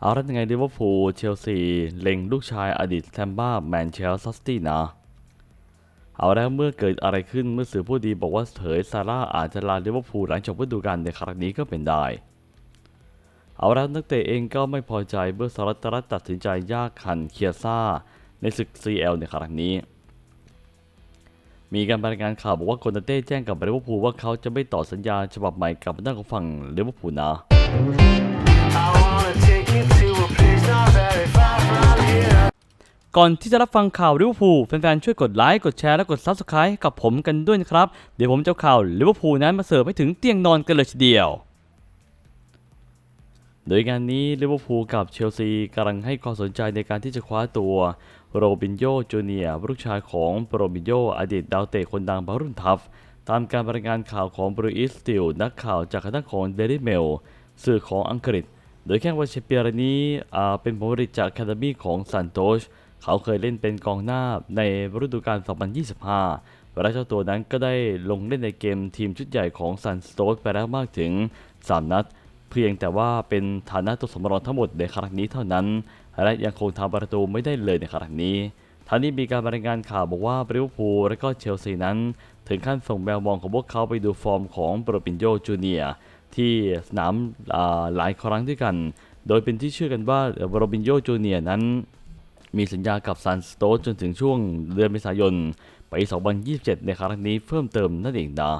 เอาแล้วยังไงลิเวอร์พูลเชลซีเล็งลูกชายอดีตแทมบ้าแมนเชลสตี้นะเอาแล้วเมื่อเกิดอะไรขึ้นเมื่อสื่อผู้ดีบอกว่าเผยซาร่าอาจจะลาลิเวอร์พูลหลังจบฤดูกาลในครั้งนี้ก็เป็นได้ เอาแล้วนักเตะเองก็ไม่พอใจเมื่อสารัตรัตตัดสินใจยากขันเคียซ่าในศึก CL ในครั้งนี้ มีการรายงานข่าวบอกว่าโกนเต้แจ้งกับลิเวอร์พูลว่าเขาจะไม่ต่อสัญญาฉบับใหม่กับนักของฝั่งลิเวอร์พูลนะ ก่อนที่จะรับฟังข่าวลิเวอร์พูลแฟนๆ ช่วยกดไลค์ กดแชร์ และกด Subscribe กับผมกันด้วยนะครับ เดี๋ยวผมจะข่าวลิเวอร์พูลนั้นมาเสิร์ฟให้ถึงเตียงนอนกันเลยทีเดียว โดยงานนี้ลิเวอร์พูลกับเชลซีกำลังให้ความสนใจในการที่จะคว้าตัวโรบินโยจูเนียร์ลูกชายของโรบินโยอดีตดาวเตะคนดังบารุ่นทัฟตามการรายงานข่าวของบรูอิสติลนักข่าวจากคณะของเดลิเมลสื่อของอังกฤษ โดยแข้งวัยเปียรายนี้เป็นผลผลิตจากแคดมี่ของซันโตช เขาเคยเล่นเป็นกองหน้าในฤดูกาล 2025 และเจ้าตัวนั้นก็ได้ลงเล่นในเกมทีมชุดใหญ่ของซันสโต e ไปแล้วมากถึง 3 นัด เพียงแต่ว่าเป็นฐานะตัวสำรองทั้งหมดในครั้งนี้เท่านั้น และยังคงทำประตูไม่ได้เลยในครั้งนี้ทั้งนี้มีการรายงานข่าวบอกว่าบริเวอร์พูลและก็เชลซีนั้น ถึงขั้นส่งแมวมองของพวกเขาไปดูฟอร์มของโปรปินโยจูเนียที่สนามหลายครั้งด้วยกัน โดยเป็นที่เชื่อกันว่าโรบินโยจูเนียนั้น มีสัญญากับซันสโตสจนถึงช่วงเดือนเมษายนปี 2027 ในครั้งนี้เพิ่มเติมนั่นเองนะ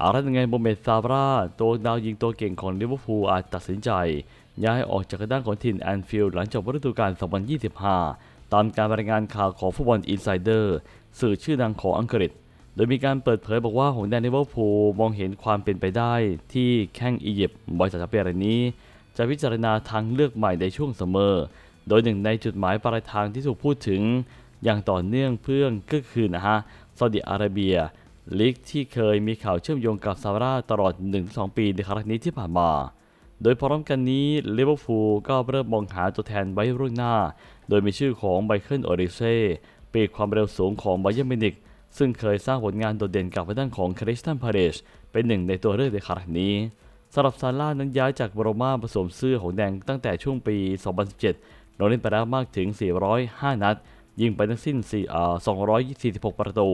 อาละยังไงโมเมดซาบราตัวดาวยิงตัวเก่งของลิเวอร์พูลอาจตัดสินใจ ย้ายออกจากด้านของทีมแอนฟิลด์หลังจบฤดูกาล 2025 ตามการรายงานข่าวของฟุตบอลอินไซเดอร์สื่อชื่อดังของอังกฤษ โดยมีการเปิดเผยบอกว่าหงส์แดงลิเวอร์พูลมองเห็นความเป็นไปได้ที่แข้งอียิปต์บอยจากสเปนรายนี้ จะพิจารณาทางเลือกใหม่ในช่วงเสมอ โดยหนึ่งในจุดหมายปลายทางที่ถูกพูดถึง อย่างต่อเนื่องเพื่อนก็คือนะฮะซาอุดิอาระเบียลีกที่เคยมีข่าวเชื่อมโยงกับซาร่าตลอด 1-2 ปีในครั้งนี้ที่ผ่านมา โดยพร้อมกันนี้ลิเวอร์พูลก็เริ่มมองหาตัวแทนไว้รุ่นหน้า โดยมีชื่อของไบเคิลโอริเซ่ปีกความเร็วสูงของไบเยอร์มินิกซึ่งเคยสร้างผลงานโดดเด่นกับทางด้านของคริสตันพาเรชเป็นหนึ่งในตัวเลือกในครั้งนี้ สำหรับซาร่านั้นย้ายจากโรม่าผสมเสื้อของแดงตั้งแต่ช่วงปี 2017 เราเล่นไปแล้วมากถึง 405 นัด ยิงไปทั้งสิ้น4 246 ประตู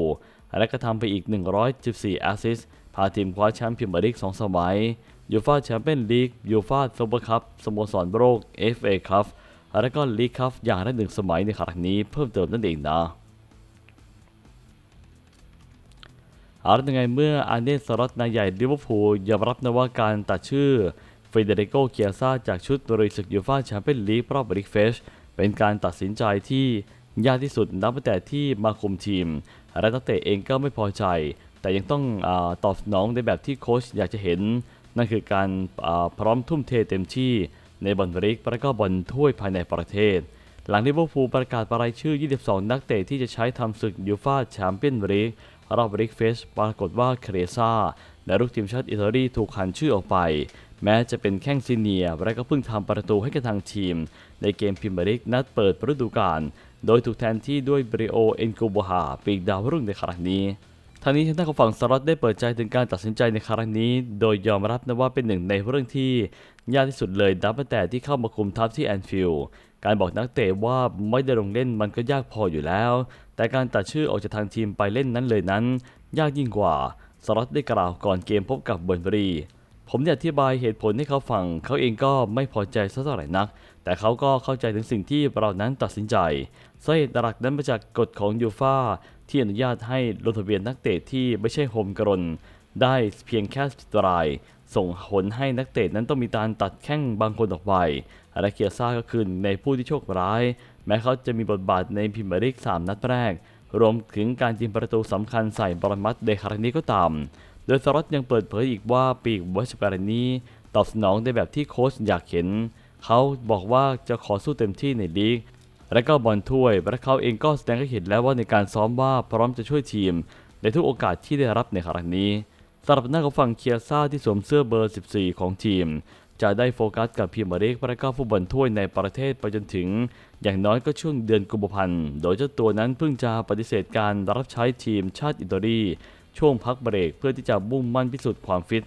และก็ทำไปอีก 114 แอสซิสพาทีมคว้าแชมป์พรีเมียร์ลีก 2 สมัยยูฟาแชมเปี้ยนลีกยูฟาซูเปอร์คัพสโมสรโลก FA คัพและก็ลีกคัพอย่างละหนึ่งสมัยในครั้งนี้เพิ่มเติมนั่นเองนะ เอาละยังไงเมื่ออาร์เนสลอตนายใหญ่ลิเวอร์พูลยอมรับนะว่าการตัดชื่อเฟเดริโกเกียซ่าจากชุดบริสึกยูฟ่าแชมเปี้ยนลีกรอบบริกเฟชเป็นการตัดสินใจที่ยากที่สุดนับตั้งแต่ที่มาคุมทีม และนักเตะเองก็ไม่พอใจ แต่ยังต้องอตอบสนองในแบบที่โค้ชอยากจะเห็น นั่นคือการพร้อมทุ่มเทเต็มที่ในบอลริกและก็บอลถ้วยภายในประเทศ หลังลิเวอร์พูลประกาศรายชื่อ 22 นักเตะที่จะใช้ทำศึกยูฟ่าแชมเปี้ยนลีก รอบริกเฟสปรากฏว่าเคเรซาและลูกทีมชาติอิตาลีถูกหันชื่อออกไป แม้จะเป็นแข้งซีเนียร์และก็เพิ่งทำประตูให้กับทางทีม ในเกมพิมบริกนัดเปิดฤดูกาลโดยถูกแทนที่ด้วยบริโอเอนกโบฮาปีกดาวรุ่งในครั้งนี้ ทางนี้ทางด้านของฝั่งสล็อตได้เปิดใจถึงการตัดสินใจในครั้งนี้ โดยยอมรับนะว่าเป็นหนึ่งในเรื่องที่ยากที่สุดเลยนับตั้งแต่ที่เข้ามาคุมทัพที่แอนฟิลด์การบอกนักเตะว่าไม่ได้ลงเล่นมันก็ยากพออยู่แล้ว แต่การตัดชื่อออกจากทางทีมไปเล่นนั้นเลยนั้น ยากยิ่งกว่าสล็อตได้กล่าวก่อนเกมพบกับเบิร์นบรีผมได้อธิบายเหตุผลให้เขาฟัง เขาเองก็ไม่พอใจสักเท่าไหร่นัก แต่เขาก็เข้าใจถึงสิ่งที่เรานั้นตัดสินใจสาเหตุหลักนั้นมาจากกฎของยูฟา ที่อนุญาตให้ลงทะเบียนนักเตะที่ไม่ใช่โฮมกรนได้เพียงแค่10ราย ส่งผลให้นักเตะนั้นต้องมีการตัดแข้งบางคนออกไปและเคียซ่าก็คือในผู้ที่โชคร้าย แม้เขาจะมีบทบาทในพรีเมียร์ลีก3 นัดแรก รวมถึงการยิงประตูสำคัญใส่บอลมัดในครั้งนี้ก็ตาม โดยสลอตยังเปิดเผยอีกว่าปีกวัชปารานี้ ตอบสนองในแบบที่โค้ชอยากเห็น เขาบอกว่าจะขอสู้เต็มที่ในลีก และก็บอลถ้วยและเขาเองก็แสดงให้เห็นแล้วว่าในการซ้อมว่าพร้อมจะช่วยทีม ในทุกโอกาสที่ได้รับในครั้งนี้สำหรับหน้าของฝั่งเคียซ่าที่สวมเสื้อเบอร์ 14 ของทีม จะได้โฟกัสกับพีมียร์ลีกและก็ฟุตบอลถ้วยในประเทศไปจนถึง อย่างน้อยก็ช่วงเดือนกุมภาพันธ์ โดยเจ้าตัวนั้นเพิ่งจะปฏิเสธการรับใช้ทีมชาติอิตาลีช่วงพักเบรกเพื่อที่จะมุ่งมั่นพิสูจน์ความฟิต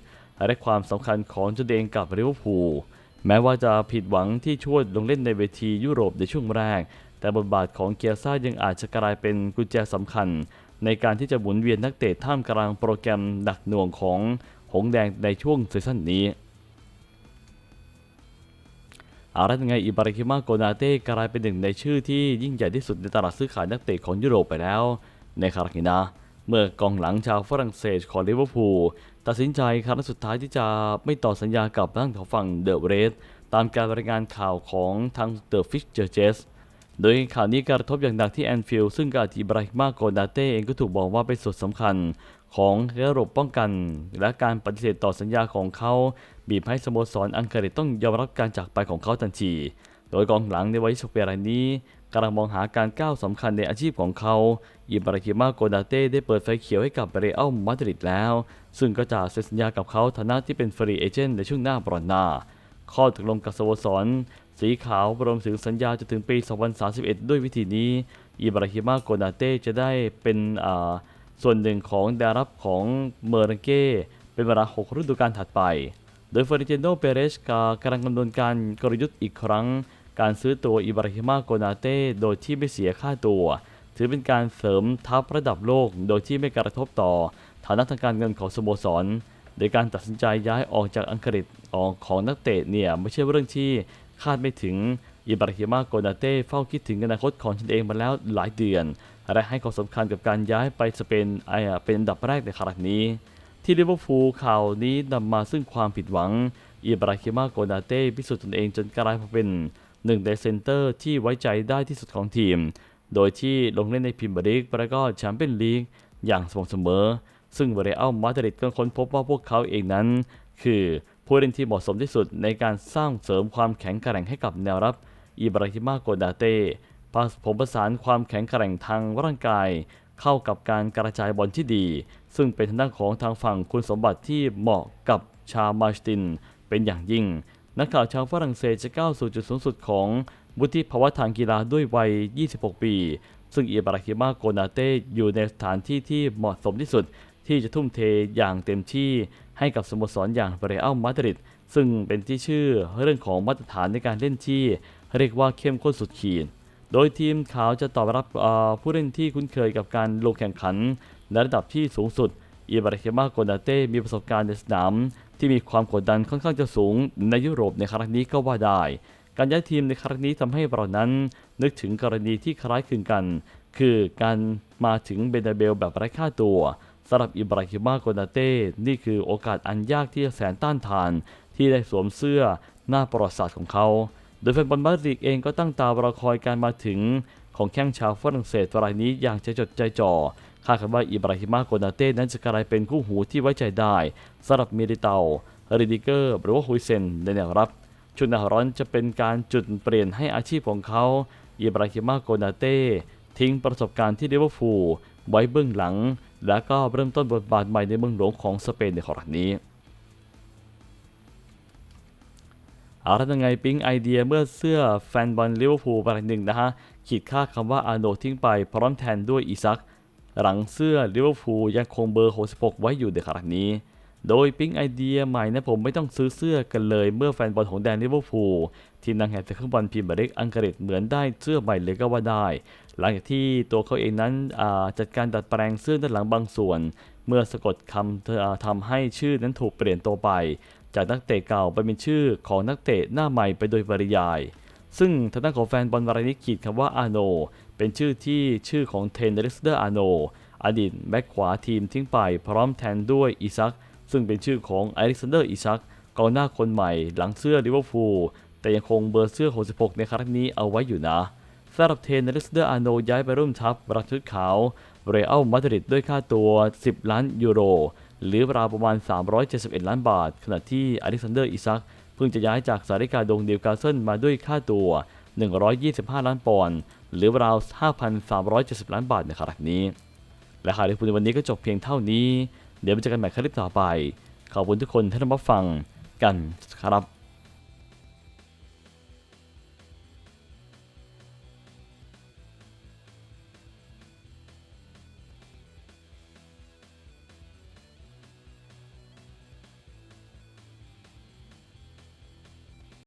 และความสำคัญของตนเองกับลิเวอร์พูล แม้ว่าจะผิดหวังที่ชวดลงเล่นในเวทียุโรปในช่วงแรก แต่บทบาทของเกียร์ซ่ายังอาจจะกลายเป็นกุญแจสำคัญ ในการที่จะหมุนเวียนนักเตะท่ามกลางโปรแกรมหนักหน่วงของหงแดงในช่วงซีซั่นนี้อารัตไงอิบาราฮิมาโกนาเต้กลายเป็นหนึ่งในชื่อที่ยิ่งใหญ่ที่สุดในตลาดซื้อขายนักเตะของยุโรปไปแล้วในคารากินา เมื่อกองหลังชาวฝรั่งเศสของลิเวอร์พูลตัดสินใจครั้งสุดท้ายที่จะไม่ต่อสัญญากับทางของฝั่งเดอะเรสตามการรายงานข่าวของทางเดอะฟิชเจอร์เจสโดยข่าวนี้กระทบอย่างหนักที่แอนฟิลด์ซึ่งกาติบราฮิมาโกนาเต้เองก็ถูกบอกว่าเป็นส่วนสำคัญของระบบป้องกัน และการปฏิเสธต่อสัญญาของเขา บีบให้สโมสรอังกฤษต้องยอมรับการจากไปของเขาทันที โดยกองหลังในวัย26ปีรายนี้ กำลังมองหาการก้าวสำคัญในอาชีพของเขา อิบราฮิมาโกนาเต้ได้เปิดไฟเขียวให้กับเรอัลมาดริดแล้ว ซึ่งก็จะเซ็นสัญญากับเขาฐานะที่เป็นฟรีเอเจนต์ในช่วงหน้าบรอนนา ข้อตกลงกับสโมสร สีขาวรวมถึงสัญญาจนถึงปี 2031 ด้วยวิธีนี้ อิบราฮิมาโกนาเต้จะได้เป็นส่วนหนึ่งของดารับของเมอร์เรเก้เป็นเวลา 6 ฤดูกาลถัดไป โดยเฟอร์นิเจโนเปเรสกำลังดำเนินการกลยุทธ์อีกครั้ง การซื้อตัวอิบราฮิมาโกนาเต้โดยที่ไม่เสียค่าตัว ถือเป็นการเสริมทัพระดับโลกโดยที่ไม่กระทบต่อ ฐานะทางการเงินของสโมสร โดยการตัดสินใจย้ายออกจากอังกฤษออกของนักเตะเนี่ยไม่ใช่เรื่องที่คาดไม่ถึงอิบราฮิมาโกนาเต้เฝ้าคิดถึงอนาคตของตนเองมาแล้วหลายเดือน และให้ความสำคัญกับการย้ายไปสเปนไออะเป็นอันดับแรกในครั้งนี้ ที่ลิเวอร์พูลข่าวนี้นำมาซึ่งความผิดหวังอิบราฮิมาโกนาเต้พิสูจน์ตนเองจนกลายมาเป็น หนึ่งในเซนเตอร์ที่ไว้ใจได้ที่สุดของทีม โดยที่ลงเล่นในพรีเมียร์ลีกและก็แชมเปี้ยนลีกอย่างสม่ำเสมอ ซึ่งเรอัลมาดริดก็ค้นพบว่าพวกเขาเองนั้น คือผู้เล่นที่เหมาะสมที่สุดในการสร้างเสริมความแข็งแกร่งให้กับแนวรับอิบราฮิมาโกนาเต้ผสมผสานความแข็งแกร่งทางร่างกาย เข้ากับการกระจายบอลที่ดี ซึ่งเป็นทางด้านของทางฝั่งคุณสมบัติที่เหมาะกับชามาร์ติน เป็นอย่างยิ่ง นักข่าวชาวฝรั่งเศสจะก้าวสู่จุดสูงสุดของวุฒิภาวะทางกีฬาด้วยวัย 26 ปี ซึ่งอิบราฮิมาโกนาเต้อยู่ในสถานที่ที่เหมาะสมที่สุด ที่จะทุ่มเทอย่างเต็มที่ให้กับสโมสรอย่างเรอัลมาดริดซึ่งเป็นที่ชื่อเรื่องของมาตรฐานในการเล่นที่ เรียกว่าเข้มข้นสุดขีด โดยทีมขาวจะตอบรับผู้เล่นที่คุ้นเคยกับการลงแข่งขันในระดับที่สูงสุด อิบราฮิมาโกนาเต้มีประสบการณ์ในสนาม ที่มีความกดดันค่อนข้างจะสูงในยุโรปในครั้งนี้ก็ว่าได้ การย้ายทีมในครั้งนี้ทำให้เรานั้น นึกถึงกรณีที่คล้ายคลึงกัน คือการมาถึงเบนาเบลแบบไร้ค่าตัวสำหรับอิบราฮิมาโกนาเต้นี่คือโอกาสอันยากที่จะแสนต้านทาน ที่ได้สวมเสื้อหน้าประวัติศาสตร์ของเขา โดยแฟนบอลมาดริดเองก็ตั้งตารอคอยการมาถึงของแข้งชาวฝรั่งเศสรายนี้อย่างใจจดใจจ่อ คาดกันว่าอิบราฮิมาโกนาเต้นั้นจะกลายเป็นคู่หูที่ไว้ใจได้สำหรับมิริเตาริดิเกอร์หรือว่าฮุยเซนในแนวรับ ชุดหนาร้อนจะเป็นการจุดเปลี่ยนให้อาชีพของเขาอิบราฮิมาโกนาเต้ทิ้งประสบการณ์ที่ลิเวอร์พูลไว้เบื้องหลัง แล้วก็เริ่มต้นบทบาทใหม่ในเมืองหลวงของสเปนในครั้งนี้เอาละยังไงปิ๊งไอเดียเมื่อเสื้อแฟนบอลลิเวอร์พูลรายหนึ่งนะฮะขีดค่าคำว่าอาโนทิ้งไปพร้อมแทนด้วยอีซัก หลังเสื้อลิเวอร์พูลยังคงเบอร์ 66 ไว้อยู่ในขณะนี้ โดยปิ๊งไอเดียใหม่นะผมไม่ต้องซื้อเสื้อกันเลยเมื่อแฟนบอลของแดนลิเวอร์พูลทีมนางแห่งแต่ข้างบอลพรีเมียร์ลีกอังกฤษเหมือนได้เสื้อใหม่เลยก็ว่าได้ หลังจากที่ตัวเขาเองนั้นจัดการดัดแปลงเสื้อด้านหลังบางส่วน เมื่อสะกดคำอ่าทำให้ชื่อนั้นถูกเปลี่ยนตัวไป จากนักเตะเก่าไปเป็นชื่อของนักเตะหน้าใหม่ไปโดยปริยาย ซึ่งทางด้านของแฟนบอลรายนี้ขีดคำว่าอาโน เป็นชื่อที่ชื่อของเทนเดริสเดอร์อาโน อดีตแบ็คขวาทีมทิ้งไปพร้อมแทนด้วยอิซัก ซึ่งเป็นชื่อของอเล็กซานเดอร์อิซักกองหน้าคนใหม่หลังเสื้อลิเวอร์พูลแต่ยังคงเบอร์เสื้อ 66 ในครั้งนี้เอาไว้อยู่นะสำหรับเทนเดริสเดอร์อาโนย้ายไปร่วมทัพรักชุดขาวเรอัลมาดริดด้วยค่าตัว 10 ล้านยูโร หรือราวประมาณ 371 ล้านบาท ขณะที่อเล็กซานเดอร์อิซัก พิ่งจะย้ายจากสาริกาดงเดียวกาเซิลมาด้วยค่าตัว 125 ล้านปอนด์หรือราว 5,370 ล้านบาทในครั้งนี้และข่าวที่พูดในวันนี้ก็จบเพียงเท่านี้ เดี๋ยวไปเจอกันใหม่คลิปต่อไป ขอบคุณทุกคนที่รับฟังกันครับ